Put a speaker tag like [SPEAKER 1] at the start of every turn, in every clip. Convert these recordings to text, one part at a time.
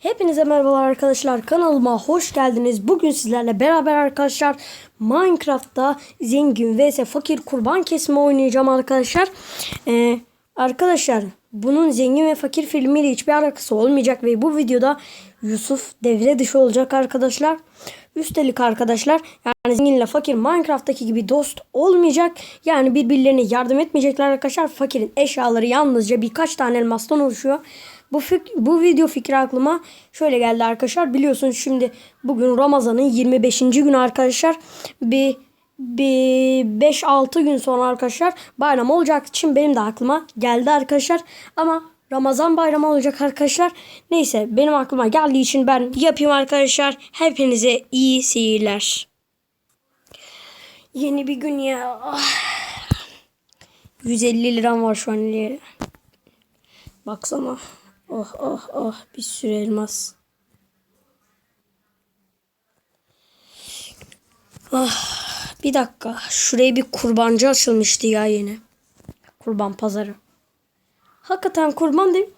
[SPEAKER 1] Hepinize merhabalar arkadaşlar. Kanalıma hoş geldiniz. Bugün sizlerle beraber arkadaşlar Minecraft'ta zengin vs fakir kurban kesme oynayacağım arkadaşlar. Ee, arkadaşlar bunun zengin ve fakir filmiyle hiçbir alakası olmayacak ve bu videoda Yusuf devre dışı olacak arkadaşlar. Üstelik arkadaşlar yani zenginle fakir Minecraft'taki gibi dost olmayacak. Yani birbirlerine yardım etmeyecekler arkadaşlar. Fakirin eşyaları yalnızca birkaç tane elmastan oluşuyor. Bu bu video fikri aklıma şöyle geldi arkadaşlar. Biliyorsunuz şimdi bugün Ramazan'ın 25. günü arkadaşlar. Bir bir 5-6 gün sonra arkadaşlar bayram olacak için benim de aklıma geldi arkadaşlar. Ama Ramazan bayramı olacak arkadaşlar. Neyse benim aklıma geldiği için ben yapayım arkadaşlar. Hepinize iyi seyirler. Yeni bir gün ya. Ah. 150 liram var şu an ileri. Baksana. Oh oh oh bir sürü elmas. Ah, bir dakika. Şuraya bir kurbancı açılmıştı ya yeni. Kurban pazarı. Hakikaten kurban değil.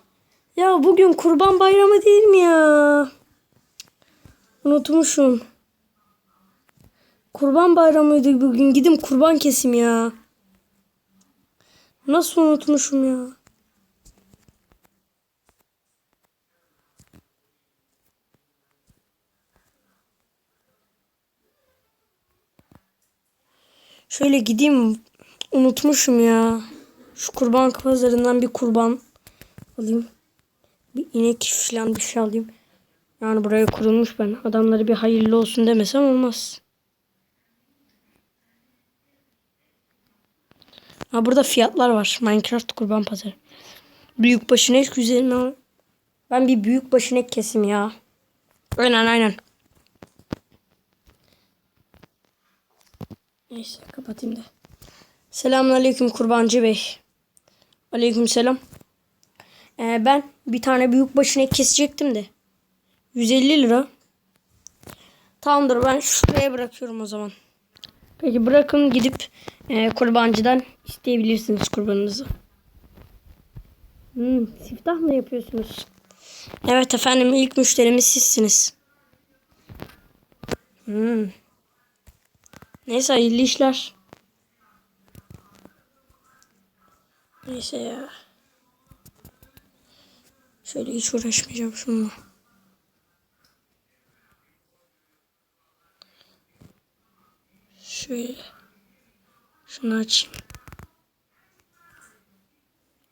[SPEAKER 1] Ya bugün kurban bayramı değil mi ya? Unutmuşum. Kurban bayramıydı bugün. Gidim kurban kesim ya. Nasıl unutmuşum ya? Şöyle gideyim. Unutmuşum ya. Şu kurban pazarından bir kurban alayım. Bir inek falan bir şey alayım. Yani buraya kurulmuş ben. Adamları bir hayırlı olsun demesem olmaz. Ha burada fiyatlar var. Minecraft kurban pazarı. Büyük başınek güzel Ben bir büyük başınek kesim ya. Aynen aynen. Neyse kapatayım da. Selamünaleyküm kurbancı bey. Aleyküm selam. Ee, ben bir tane büyük başına kesecektim de. 150 lira. Tamamdır ben şuraya bırakıyorum o zaman. Peki bırakın gidip e, kurbancıdan isteyebilirsiniz kurbanınızı. Hmm, siftah mı yapıyorsunuz? Evet efendim ilk müşterimiz sizsiniz. Hmm. Neyse hayırlı işler. Neyse ya. Şöyle hiç uğraşmayacağım şununla. Şöyle. Şunu açayım.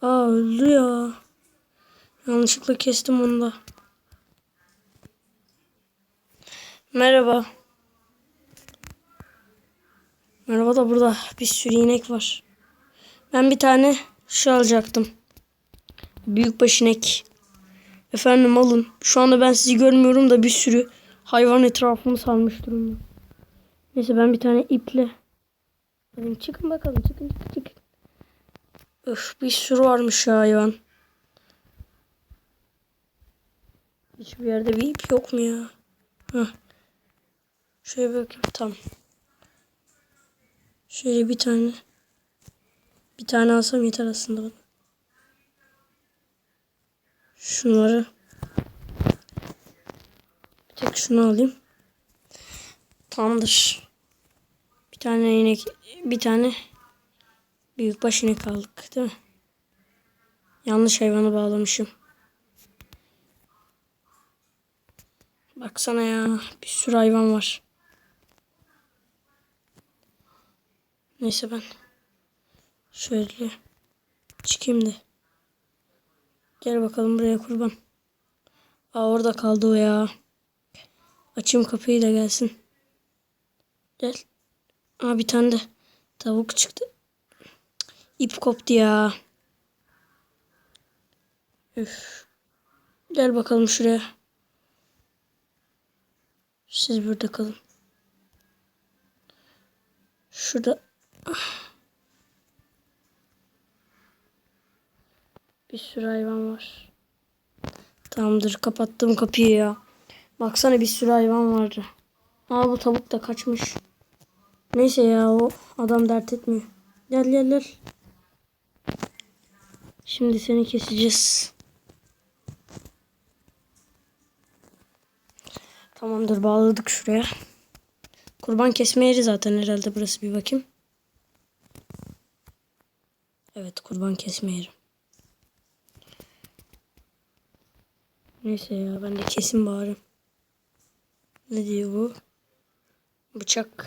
[SPEAKER 1] Aa öldü ya. Yanlışlıkla kestim onu da. Merhaba. Merhaba da burada bir sürü inek var. Ben bir tane şu alacaktım. Büyükbaş inek. Efendim alın. Şu anda ben sizi görmüyorum da bir sürü hayvan etrafımı sarmış durumda. Neyse ben bir tane iple. Hadi çıkın bakalım çıkın çıkın çıkın. Öf bir sürü varmış ya hayvan. Hiçbir yerde bir ip yok mu ya? Heh. Şöyle bakayım tamam. Şöyle bir tane. Bir tane alsam yeter aslında bana. Şunları. Bir tek şunu alayım. Tamamdır. Bir tane inek, bir tane büyük baş inek aldık değil mi? Yanlış hayvanı bağlamışım. Baksana ya bir sürü hayvan var. Neyse ben şöyle çıkayım da. Gel bakalım buraya kurban. Aa orada kaldı o ya. Açayım kapıyı da gelsin. Gel. Aa bir tane de tavuk çıktı. İp koptu ya. Üf. Gel bakalım şuraya. Siz burada kalın. Şurada bir sürü hayvan var. Tamamdır kapattım kapıyı ya. Baksana bir sürü hayvan vardı. Aa bu tavuk da kaçmış. Neyse ya o adam dert etmiyor. Gel gel gel. Şimdi seni keseceğiz. Tamamdır bağladık şuraya. Kurban kesme yeri zaten herhalde burası bir bakayım. Evet kurban kesme yeri. Neyse ya ben de kesin bari. Ne diyor bu? Bıçak.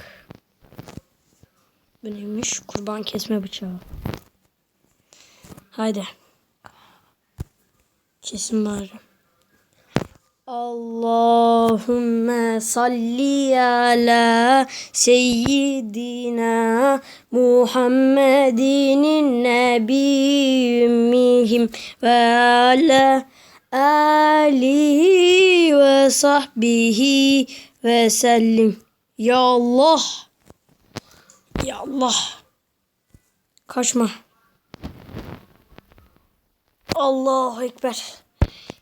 [SPEAKER 1] Bu neymiş? Kurban kesme bıçağı. Haydi. Kesin bari. Allahümme salli ala seyyidina Muhammedinin nebi ümmihim ve ala alihi ve sahbihi ve sellim. Ya Allah. Ya Allah. Kaçma. Allahu Ekber.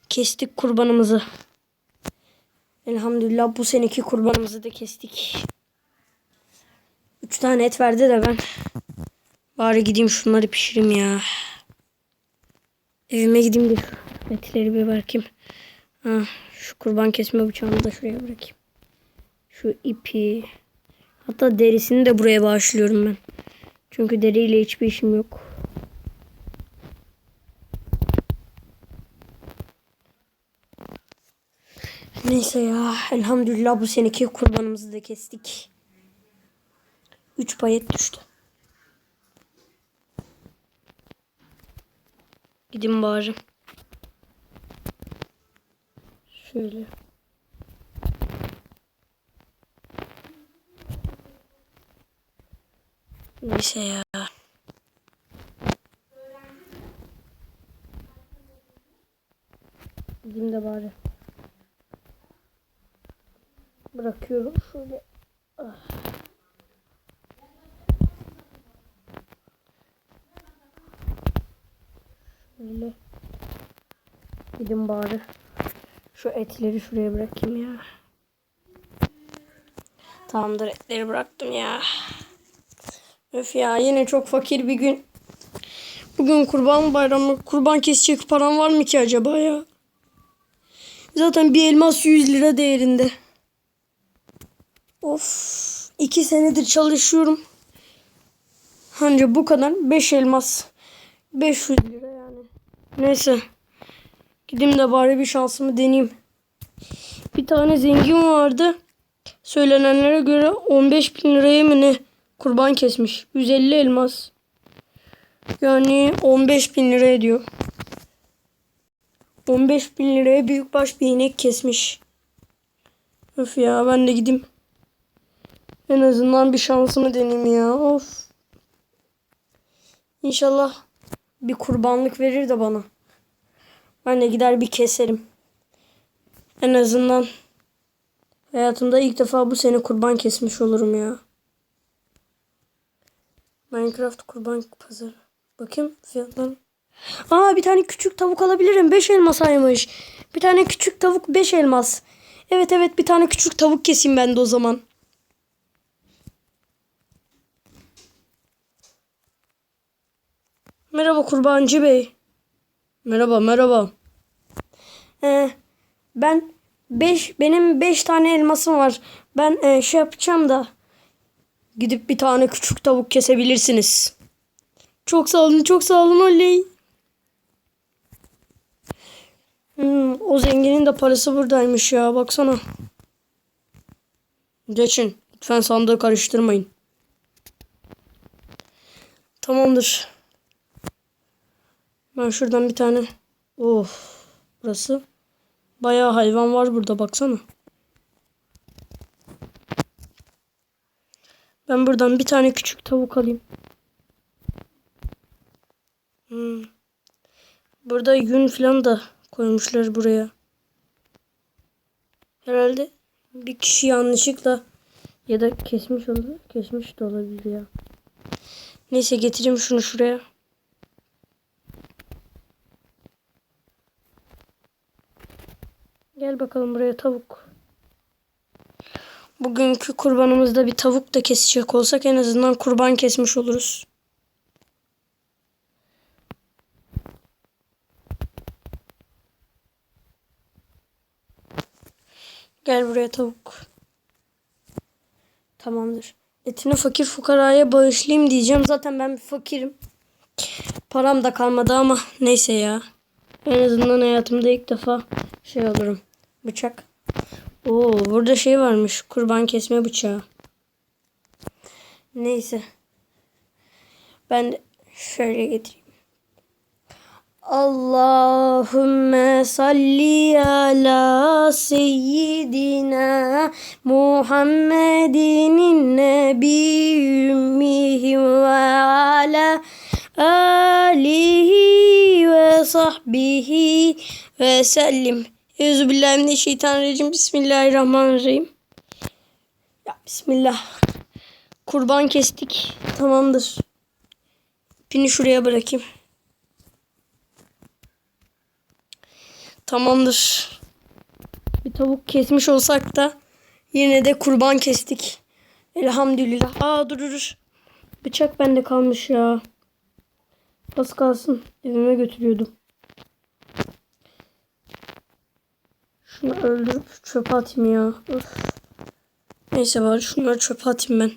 [SPEAKER 1] Kestik kurbanımızı. Elhamdülillah bu seneki kurbanımızı da kestik. Üç tane et verdi de ben. Bari gideyim şunları pişireyim ya. Evime gideyim de şu etleri bir bakayım. Ha, şu kurban kesme bıçağını da şuraya bırakayım. Şu ipi. Hatta derisini de buraya bağışlıyorum ben. Çünkü deriyle hiçbir işim yok. Neyse ya elhamdülillah bu seneki kurbanımızı da kestik. 3 payet düştü. Gidin bari. Şöyle. Neyse ya. Gideyim de bari. Bırakıyorum şöyle. Ah. Şöyle. Gidin bari. Şu etleri şuraya bırakayım ya. Tamamdır etleri bıraktım ya. Öf ya yine çok fakir bir gün. Bugün kurban bayramı. Kurban kesecek param var mı ki acaba ya? Zaten bir elmas 100 lira değerinde. Of. iki senedir çalışıyorum. Anca bu kadar. 5 elmas. 500 lira yani. Neyse. Gideyim de bari bir şansımı deneyeyim. Bir tane zengin vardı. Söylenenlere göre 15 bin liraya mı ne kurban kesmiş. 150 elmas. Yani 15 bin lira ediyor. 15 bin liraya büyükbaş bir inek kesmiş. Öf ya ben de gideyim. En azından bir şansımı deneyeyim ya. Of. İnşallah bir kurbanlık verir de bana. Ben de gider bir keserim. En azından hayatımda ilk defa bu sene kurban kesmiş olurum ya. Minecraft kurban pazarı. Bakayım fiyatları. Aa bir tane küçük tavuk alabilirim. 5 elmas aymış. Bir tane küçük tavuk 5 elmas. Evet evet bir tane küçük tavuk keseyim ben de o zaman. Merhaba kurbancı bey. Merhaba merhaba. Ee, ben 5 benim 5 tane elmasım var. Ben e, şey yapacağım da gidip bir tane küçük tavuk kesebilirsiniz. Çok sağ olun, çok sağ olun oley. Hmm, o zenginin de parası buradaymış ya baksana. Geçin. Lütfen sandığı karıştırmayın. Tamamdır. Ben şuradan bir tane. Of. Burası. Bayağı hayvan var burada baksana. Ben buradan bir tane küçük tavuk alayım. Hmm. Burada yün falan da koymuşlar buraya. Herhalde bir kişi yanlışlıkla ya da kesmiş oldu. Kesmiş de olabilir ya. Neyse getireyim şunu şuraya. Gel bakalım buraya tavuk. Bugünkü kurbanımızda bir tavuk da kesecek olsak en azından kurban kesmiş oluruz. Gel buraya tavuk. Tamamdır. Etini fakir fukaraya bağışlayayım diyeceğim. Zaten ben bir fakirim. Param da kalmadı ama neyse ya. En azından hayatımda ilk defa şey alırım. Bıçak. Oo, burada şey varmış. Kurban kesme bıçağı. Neyse. Ben şöyle getireyim. Allahümme salli ala seyyidina Muhammedin nebi ümmihi ve ala alihi ve sahbihi ve sellim. Euzubillahimineşşeytanirracim. Bismillahirrahmanirrahim. Ya Bismillah. Kurban kestik. Tamamdır. Pini şuraya bırakayım. Tamamdır. Bir tavuk kesmiş olsak da yine de kurban kestik. Elhamdülillah. Aa dur dur. Bıçak bende kalmış ya. Az kalsın. Evime götürüyordum. Şunu öldürüp çöpe atayım ya. Öf. Neyse bari şunları çöpe atayım ben.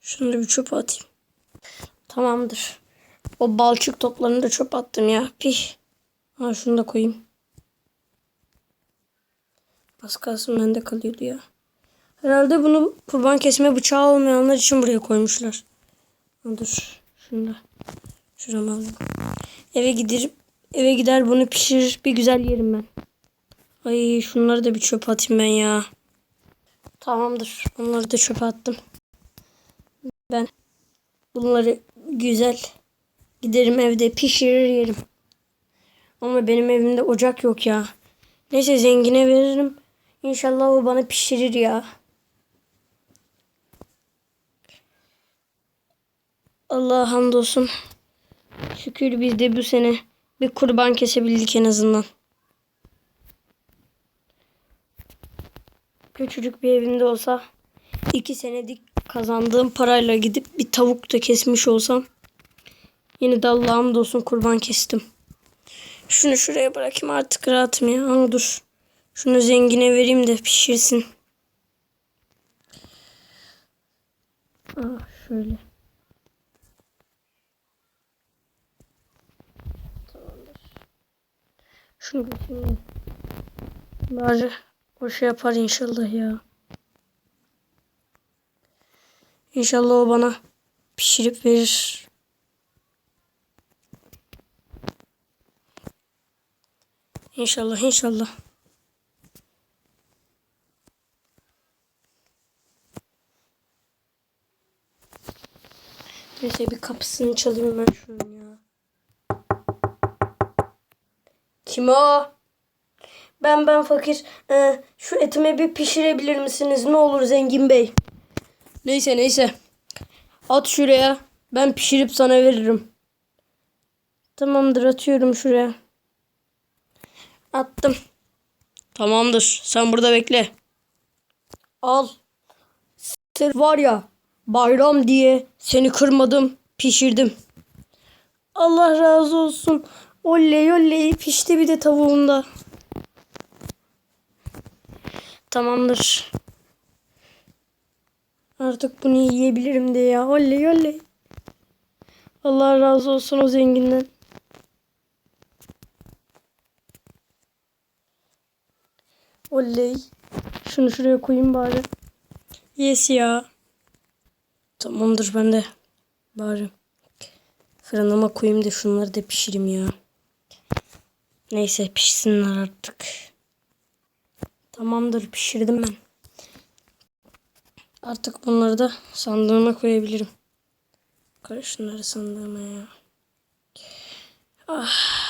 [SPEAKER 1] Şunları bir çöpe atayım. Tamamdır. O balçık toplarını da çöpe attım ya. Pih. Ha şunu da koyayım. Az kalsın bende kalıyordu ya. Herhalde bunu kurban kesme bıçağı olmayanlar için buraya koymuşlar. Dur. Şunu da. Şurama alayım. Eve gider, eve gider bunu pişirir. Bir güzel yerim ben. Ay şunları da bir çöpe atayım ben ya. Tamamdır. Onları da çöpe attım. Ben bunları güzel giderim evde pişirir yerim. Ama benim evimde ocak yok ya. Neyse zengine veririm. İnşallah o bana pişirir ya. Allah'a hamdolsun. Şükür biz de bu sene bir kurban kesebildik en azından. Küçücük bir evimde olsa iki senedik kazandığım parayla gidip bir tavuk da kesmiş olsam yine de Allah'a hamdolsun kurban kestim. Şunu şuraya bırakayım artık rahatım ya. Ama dur. Şunu zengine vereyim de pişirsin. Ah şöyle. Tamamdır. Şunu götüreyim. Bari o şey yapar inşallah ya. İnşallah o bana pişirip verir. İnşallah inşallah. Neyse bir kapısını çalayım ben şunun ya. Kim o? Ben ben fakir. Ee, şu etimi bir pişirebilir misiniz? Ne olur zengin bey. Neyse neyse. At şuraya. Ben pişirip sana veririm. Tamamdır atıyorum şuraya. Attım. Tamamdır. Sen burada bekle. Al. Sırf var ya bayram diye seni kırmadım, pişirdim. Allah razı olsun. Oley oley pişti bir de tavuğunda. Tamamdır. Artık bunu yiyebilirim de ya. Oley oley. Allah razı olsun o zenginden. Oley. Şunu şuraya koyayım bari. Yes ya. Tamamdır ben de. Bari. Fırınıma koyayım da şunları da pişireyim ya. Neyse pişsinler artık. Tamamdır pişirdim ben. Artık bunları da sandığıma koyabilirim. Koy şunları sandığıma ya. Ah.